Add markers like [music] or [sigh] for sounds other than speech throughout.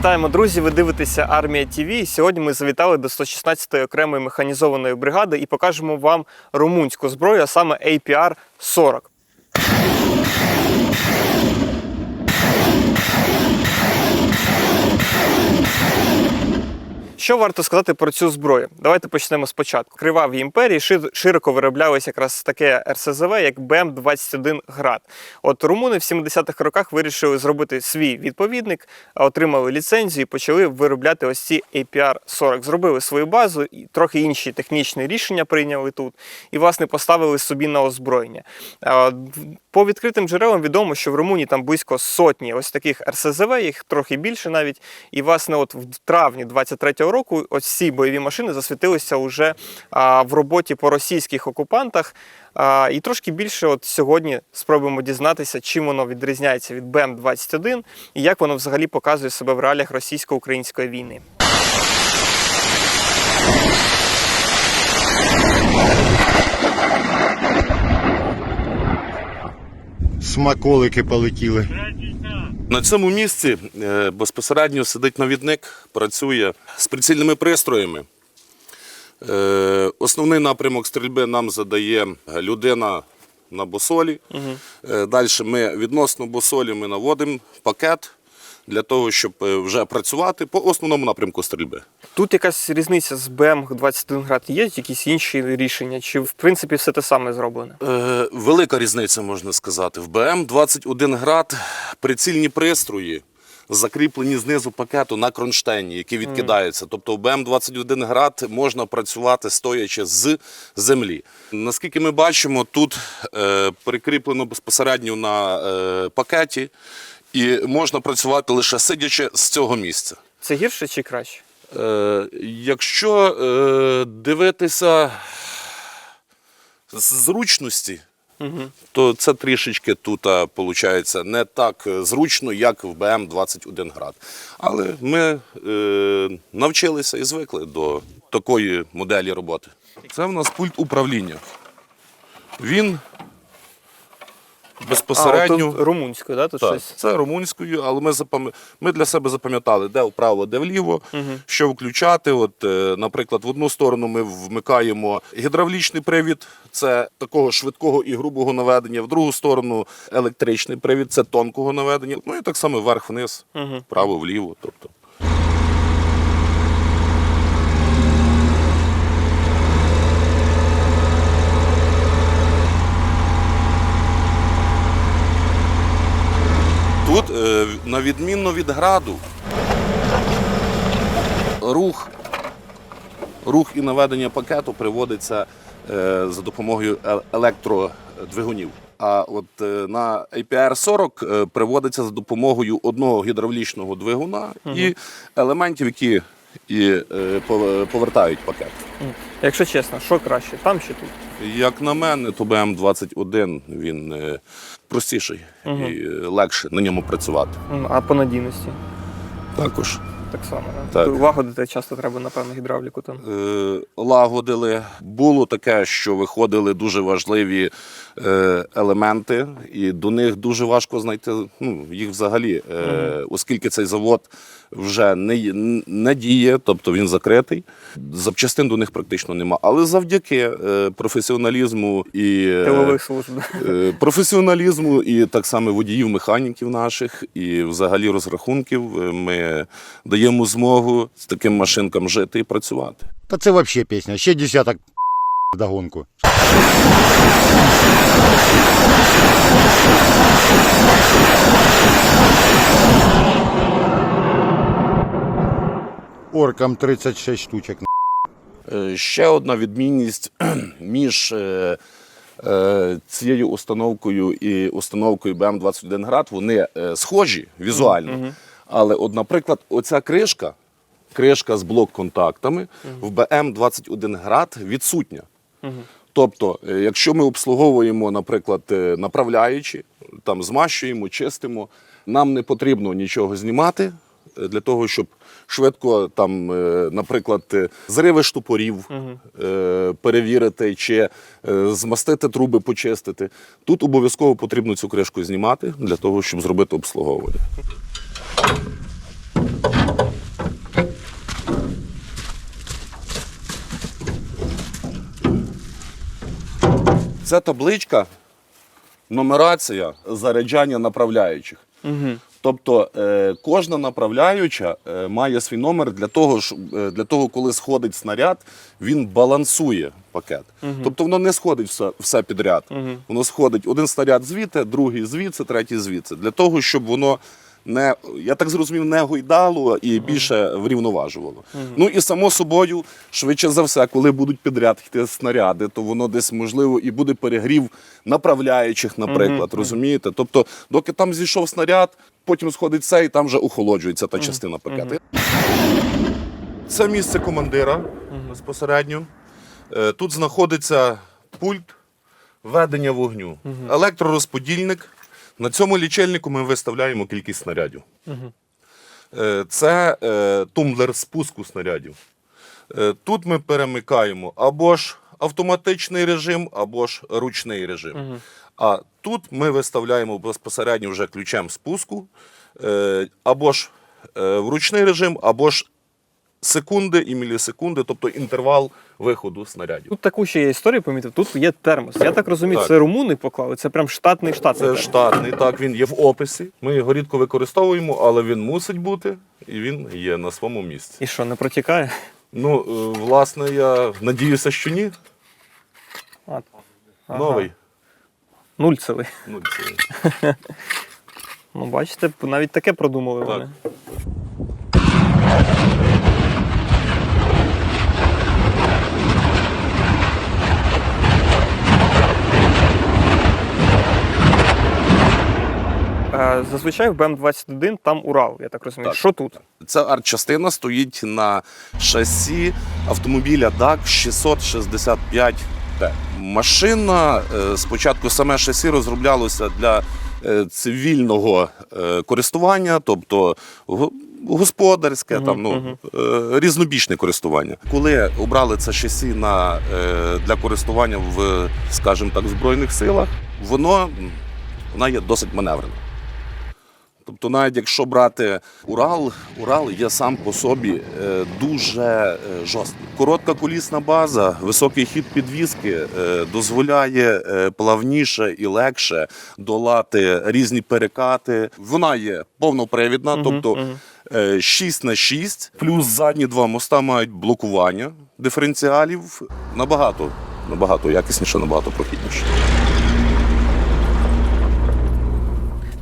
Вітаємо, друзі! Ви дивитеся Армія ТІВІ. Сьогодні ми завітали до 116-ї окремої механізованої бригади і покажемо вам румунську зброю, а саме APR-40. Що варто сказати про цю зброю? Давайте почнемо спочатку. В Кривавій імперії широко вироблялося якраз таке РСЗВ, як БМ-21 град. От румуни в 70-х роках вирішили зробити свій відповідник, отримали ліцензію і почали виробляти ось ці APR-40. Зробили свою базу, і трохи інші технічні рішення прийняли тут, і власне поставили собі на озброєння. По відкритим джерелам відомо, що в Румунії там близько сотні ось таких РСЗВ, їх трохи більше навіть. І власне, от в травні 23-го року ось ці бойові машини засвітилися уже а, в роботі по російських окупантах. І трошки більше от сьогодні спробуємо дізнатися, чим воно відрізняється від БМ-21 і як воно взагалі показує себе в реаліях російсько-української війни. Смаколики полетіли. На цьому місці е, безпосередньо сидить навідник, працює з прицільними пристроями. Е, Основний напрямок стрільби нам задає людина на босолі. Угу. Далі ми відносно босолі ми наводимо пакет для того, щоб е, вже працювати по основному напрямку стрільби. Тут якась різниця з БМ-21 град. Є якісь інші рішення, чи в принципі все те саме зроблено? Е, Велика різниця, можна сказати. В БМ-21 град прицільні пристрої закріплені знизу пакету на кронштейні, які відкидаються. Тобто в БМ-21 град можна працювати стоячи з землі. Наскільки ми бачимо, тут е, прикріплено безпосередньо на е, пакеті, і можна працювати лише сидячи з цього місця. Це гірше чи краще? Е, якщо е, дивитися з зручності, то це трішечки тут виходить не так зручно, як в БМ-21 град. Але ми е, навчилися і звикли до такої моделі роботи. Це в нас пульт управління. Він безпосередньо. А, румунською, да? Тут Так, щось. це румунською, але ми запам... ми для себе запам'ятали, де вправо, де вліво, що включати. От, е, наприклад, в одну сторону ми вмикаємо гідравлічний привід, це такого швидкого і грубого наведення, в другу сторону електричний привід, це тонкого наведення. Ну і так само вверх-вниз, вправо-вліво. Тобто. Тут, е, на відмінно від граду, рух, рух і наведення пакету приводиться е, за допомогою е- електродвигунів. А от на APR-40 е, приводиться за допомогою одного гідравлічного двигуна і елементів, які і, повертають пакет. Якщо чесно, що краще, там чи тут? Як на мене, то БМ-21 він простіший простіший і е, легше на ньому працювати. А по надійності Також. так само. Да? Так. Лагодити часто треба, напевно, гідравліку там. е, лагодили. Було таке, що виходили дуже важливі е, елементи, і до них дуже важко знайти ну, їх взагалі, е, оскільки цей завод вже не, не діє, тобто він закритий. Запчастин до них практично нема. Але завдяки е, професіоналізму і е, Тилових служб. е, професіоналізму і так само водіїв, механіків наших, і взагалі розрахунків е, ми даємо змогу з таким машинкам жити і працювати. Та це взагалі пісня. Ще десяток [laughs] вдогонку. Оркам 36 штучок. Е, Ще одна відмінність [clears throat] між е, е, цією установкою і установкою БМ-21 град, вони схожі візуально. Але, от, наприклад, оця кришка, кришка з блок-контактами в БМ-21 град відсутня. Тобто, якщо ми обслуговуємо, наприклад, направляючи, там змащуємо, чистимо, нам не потрібно нічого знімати Е, для того, щоб швидко там, е, наприклад, е, зриви штупорів угу. перевірити чи змастити труби, почистити. Тут обов'язково потрібно цю кришку знімати для того, щоб зробити обслуговування. Це табличка, нумерація заряджання направляючих. Угу. Тобто е, кожна направляюча е, має свій номер для того, е, для того, коли сходить снаряд, він балансує пакет. Тобто воно не сходить все, все підряд. Воно сходить один снаряд звідти, другий звідси, третій звідси. Для того, щоб воно не, я так зрозумів, не гойдало і більше врівноважувало. Ну і само собою, швидше за все, коли будуть підряд йти снаряди, то воно десь можливо і буде перегрів направляючих, наприклад, розумієте? Тобто, доки там зійшов снаряд, потім сходить це, і там вже охолоджується та частина пакету. Це місце командира безпосередньо. Е, Тут знаходиться пульт ведення вогню, електророзподільник. На цьому лічильнику ми виставляємо кількість снарядів. Е, Це е, тумблер спуску снарядів. Е, Тут ми перемикаємо або ж автоматичний режим, або ж ручний режим. А тут ми виставляємо безпосередньо вже ключем спуску, е, або ж е, в ручний режим, або ж секунди і мілісекунди, тобто інтервал виходу снарядів. Тут таку ще є історію, помітив. Тут є термос. Я так розумію, Так. це румуни поклали. Це прям штатний штатний. Це термос. штатний, так, він є в описі. Ми його рідко використовуємо, але він мусить бути і він є на своєму місці. І що, не протікає? Ну, е, власне, я надіюся, що ні. А, ага. Новий. Нульцевий. Ну, це... [laughs] Ну, бачите, навіть таке продумали Так. вони. Е, Зазвичай в БМ-21 там Урал, я так розумію. Так. Що тут? Ця артчастина стоїть на шасі автомобіля DAC 665 т Машина е, спочатку саме шасі розроблялося для е, цивільного е, користування, тобто го- господарське, там, ну, е, різнобічне користування. Коли обрали це шасі на, для користування в, скажімо так, Збройних силах, воно, вона є досить маневрена. Тобто, навіть якщо брати Урал, Урал є сам по собі е, дуже е, жорсткий. Коротка колісна база, високий хід підвіски е, дозволяє плавніше і легше долати різні перекати. Вона є повнопривідна, тобто е, 6 на 6, плюс задні два моста мають блокування диференціалів набагато, набагато якісніше, набагато прохідніше. Ну,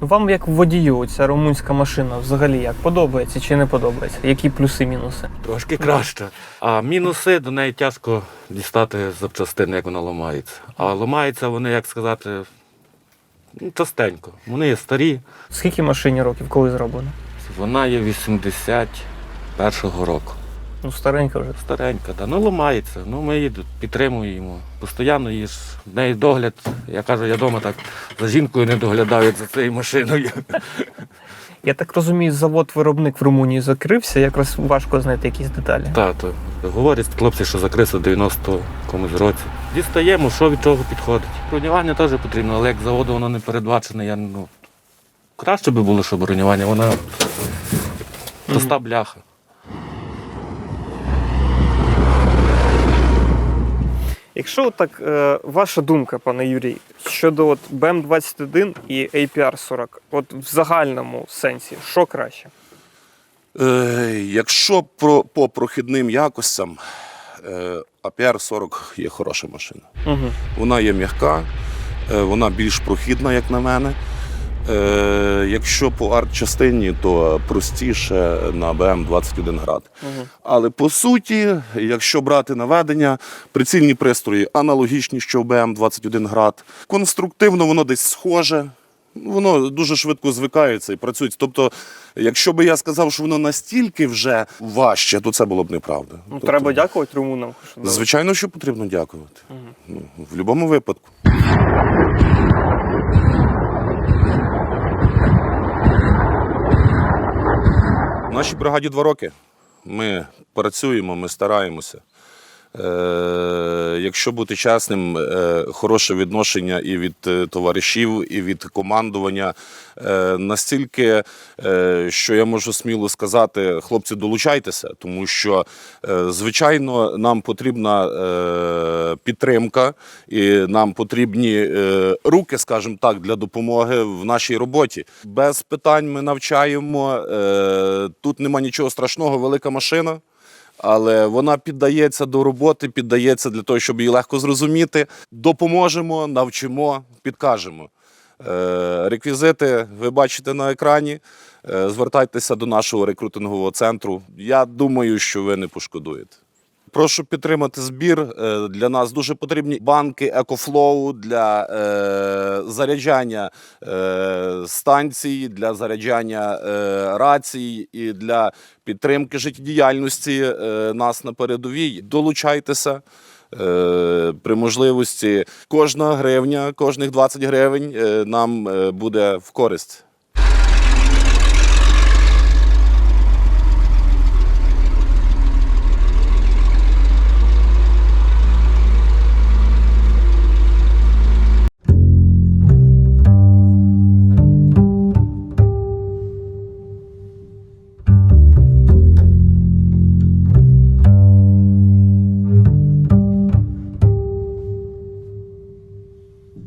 Вам як водію ця румунська машина взагалі як подобається чи не подобається? Які плюси, мінуси? Трошки краще. А мінуси до неї тяжко дістати запчастини, як вона ламається. А ламаються вони, як сказати, ну, частенько. Вони є старі. Скільки машині років, коли зроблено? Вона є 81-го року. Ну, старенька вже. Старенька, да. ну ламається. Ну, ми її підтримуємо. Постійно її ж в неї догляд. Я кажу, я вдома так за жінкою не доглядав, як за цією машиною. Я так розумію, завод-виробник в Румунії закрився, якраз важко знайти якісь деталі. Так, то говорять хлопці, що закрився в 90 комусь році. Дістаємо, що від чого підходить. Бронювання теж потрібно, але як заводу воно не передбачене, я ну. Краще би було, щоб бронювання, вона проста бляха. Якщо так, е, ваша думка, пане Юрій, щодо от БМ-21 і APR-40, от в загальному сенсі, що краще? Е, якщо про, по прохідним якостям, е, APR-40 є хороша машина. Угу. Вона є м'яка, е, вона більш прохідна, як на мене. Е, якщо по арт-частині, то простіше на БМ-21 град. Угу. Але по суті, якщо брати наведення, прицільні пристрої аналогічні, що в БМ-21 град. Конструктивно воно десь схоже. Воно дуже швидко звикається і працює. Тобто, якщо би я сказав, що воно настільки вже важче, то це було б неправда. Ну, Тобто, треба дякувати румунам. Звичайно, що потрібно дякувати. Ну, в будь-якому випадку. Нашій бригаді два роки. Ми працюємо, ми стараємося. Е, якщо бути чесним, е, хороше відношення і від е, товаришів, і від командування. Настільки, що я можу сміло сказати, хлопці, долучайтеся, тому що, звичайно, нам потрібна підтримка, і нам потрібні руки, скажімо так, для допомоги в нашій роботі. Без питань ми навчаємо. Тут нема нічого страшного, велика машина. Але вона піддається до роботи, піддається для того, щоб її легко зрозуміти. Допоможемо, навчимо, підкажемо. Е, Реквізити ви бачите на екрані. Е, Звертайтеся до нашого рекрутингового центру. Я думаю, що ви не пошкодуєте. Прошу підтримати збір. Е, Для нас дуже потрібні банки EcoFlow для е, заряджання е, станцій, для заряджання е, рацій і для підтримки життєдіяльності е, нас на передовій. Долучайтеся. Е, При можливості кожна гривня, кожних 20 гривень е, нам буде в користь.